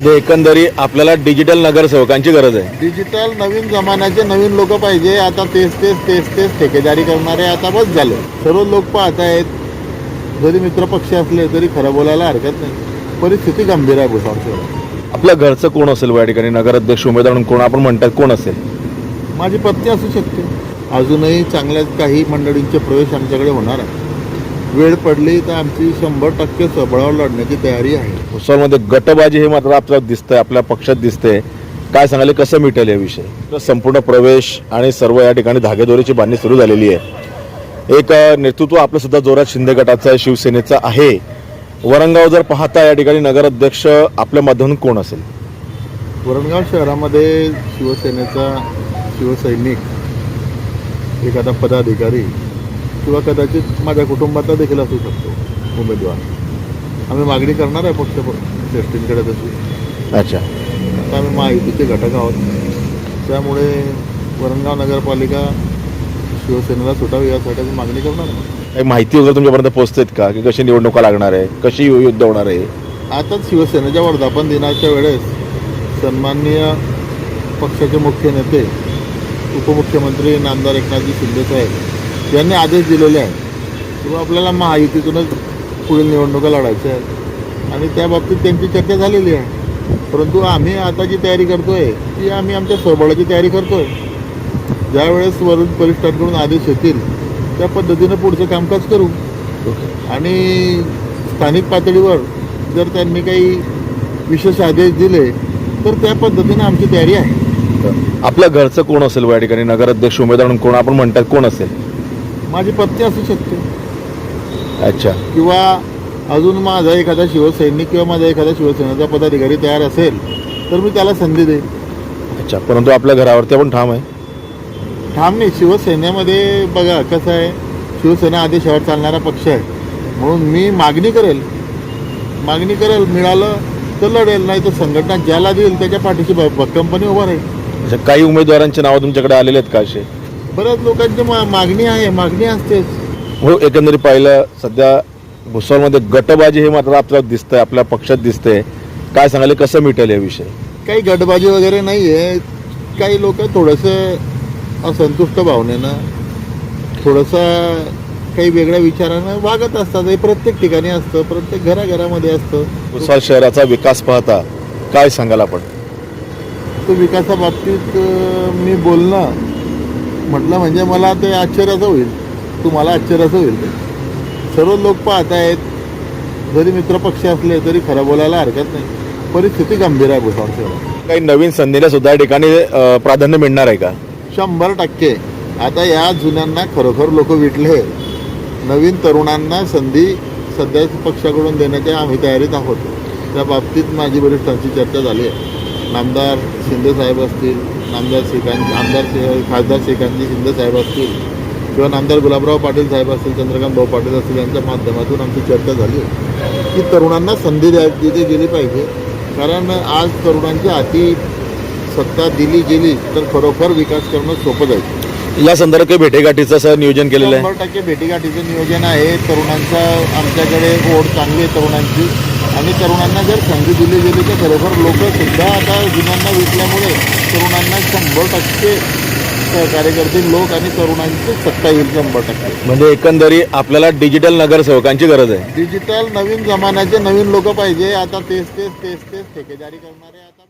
म्हणजे एकंदरी आपल्याला डिजिटल नगरसेवकांची गरज आहे. डिजिटल नवीन जमान्याचे नवीन लोक पाहिजे. आता तेच तेच तेच तेच ठेकेदारी करणारे आता बस झालं. सर्व लोक पाहत आहेत जरी मित्रपक्ष असले तरी खरं बोलायला हरकत नाही. परिस्थिती गंभीर आहे भुसावळची आपल्या घरचं कोण असेल या ठिकाणी? नगराध्यक्ष उमेदवार म्हणून कोण? आपण म्हणतात कोण असेल? माझी पत्नी असू शकते. अजूनही चांगल्याच काही मंडळींचे प्रवेश आमच्याकडे होणार आहे वेळ पडली तर आमची शंभर टक्के सबळावर लढण्याची तयारी आहे. भुसावळमध्ये गटबाजी हे मात्र आपल्याला दिसतंय आपल्या पक्षात दिसतंय. काय सांगाले कसं मिटेल या विषय तर संपूर्ण प्रवेश आणि सर्व या ठिकाणी धागेदोरीची बांधणी सुरू झालेली आहे. एक नेतृत्व आपलं सुद्धा जोरात शिंदे गटाचं आहे शिवसेनेचं आहे. वरंगाव जर पाहता या ठिकाणी नगराध्यक्ष आपल्या माध्यमातून कोण असेल? वरणगाव शहरामध्ये शिवसेनेचा शिवसैनिक एखादा पदाधिकारी किंवा कदाचित माझ्या कुटुंबातला देखील असू शकतो उमेदवार. आम्ही मागणी करणार आहे पक्ष श्रेष्ठींकडे तशी. अच्छा. आता आम्ही महायुतीचे घटक आहोत. त्यामुळे वरणगाव नगरपालिका शिवसेनेला सुटावी यासाठी आम्ही मागणी करणार आहे. काही माहिती वगैरे तुमच्यापर्यंत पोहोचतेत का? की कशी निवडणुका लागणार आहे? कशी युद्ध होणार आहे? आताच शिवसेनेच्या वर्धापन दिनाच्या वेळेस सन्माननीय पक्षाचे मुख्य नेते उपमुख्यमंत्री नामदार एकनाथजी शिंदे साहेब यांनी आदेश दिलेले आहेत. किंवा आपल्याला महायुतीतूनच पुढील निवडणुका लढायच्या आहेत. आणि त्या बाबतीत त्यांची चर्चा झालेली आहे. परंतु आम्ही आता जी तयारी करतोय ती आम्ही आमच्या स्वबळाची तयारी करतोय. ज्यावेळेस वरून वरिष्ठांकडून आदेश येतील त्या पद्धतीनं पुढचं कामकाज करू. आणि स्थानिक पातळीवर जर त्यांनी काही विशेष आदेश दिले तर त्या पद्धतीनं आमची तयारी आहे. आपल्या घरचं कोण असेल या ठिकाणी? नगराध्यक्ष उमेदवार म्हणून कोण? आपण म्हणतात कोण असेल? माझी पत्नी असू शकते. अच्छा. किंवा अजून माझा एखादा शिवसैनिक किंवा माझा एखादा शिवसेनेचा पदाधिकारी तयार असेल तर मी त्याला संधी देईन. अच्छा परंतु आपल्या घरावरती आपण ठाम आहे? ठाम नाही. शिवसेनेमध्ये बघा कसं आहे शिवसेना आदेशावर चालणारा पक्ष आहे. म्हणून मी मागणी करेल. मागणी करेल मिळालं तर लढेल नाही तर संघटना ज्याला देईल त्याच्या पाठीशी भक्कमपणे उभा राहील. काही उमेदवारांची नावं तुमच्याकडे आलेले आहेत का असे? बऱ्याच लोकांची मागणी आहे मागणी असतेच. हो एकंदरीत पाहिलं सध्या भुसावळमध्ये गटबाजी हे मात्र आपल्याला दिसतंय आपल्या पक्षात दिसतंय. काय सांगाले कसं मिटेल या विषय काही गटबाजी वगैरे नाही आहे काही लोक थोडंसं असंतुष्ट भावनेनं थोडंसं काही वेगळ्या विचारानं वागत असतात. हे प्रत्येक ठिकाणी असतं प्रत्येक घराघरामध्ये असतं. भुसावळ शहराचा विकास पाहता काय सांगाल आपण? तो विकासाबाबतीत मी बोलणं म्हटलं म्हणजे मला ते आश्चर्याचं होईल. तुम्हाला आश्चर्याचं होईल ते. सर्व लोक पाहत आहेत जरी मित्रपक्ष असले तरी खरं बोलायला हरकत नाही. परिस्थिती गंभीर आहे शहरात. काही नवीन संधीला सुद्धा या ठिकाणी प्राधान्य मिळणार आहे का? शंभर टक्के. आता या जुन्यांना खरोखर लोक विटले नवीन तरुणांना संधी सध्या पक्षाकडून देण्याच्या आम्ही तयारीत आहोत. त्या बाबतीत माझी वरिष्ठांची चर्चा झाली आहे. नामदार शिंदे साहेब असतील नामदार श्रीकांत आमदार शे- खासदार श्रीकांतजी शिंदे साहेब असतील किंवा नामदार गुलाबराव पाटील साहेब असतील चंद्रकांत भाऊ पाटील असतील यांच्या माध्यमातून आमची चर्चा झाली की तरुणांना संधी द्या दिली गेली पाहिजे. कारण आज तरुणांच्या हाती सत्ता दिली गेली तर खरोखर विकास करणं सोपं जाईल. या संदर्भात काही भेटेगाठीचं असं नियोजन केलेलं आहे? शंभर टक्के भेटीगाठीचं नियोजन आहे. तरुणांचं आमच्याकडे ओढ चांगली आहे तरुणांची. आणि तरुणांना जर संधी दिली गेली तर खरोखर लोक सुद्धा आता जुन्यांना विकल्यामुळे तरुणांना शंभर टक्के सहकार्य करतील. लोक आणि तरुणांची सत्ता येईल शंभर टक्के. म्हणजे एकंदरी आपल्याला डिजिटल नगरसेवकांची गरज आहे. डिजिटल नवीन जमान्याचे नवीन लोक पाहिजे. आता तेच तेच तेच तेच ठेकेदारी करणारे आता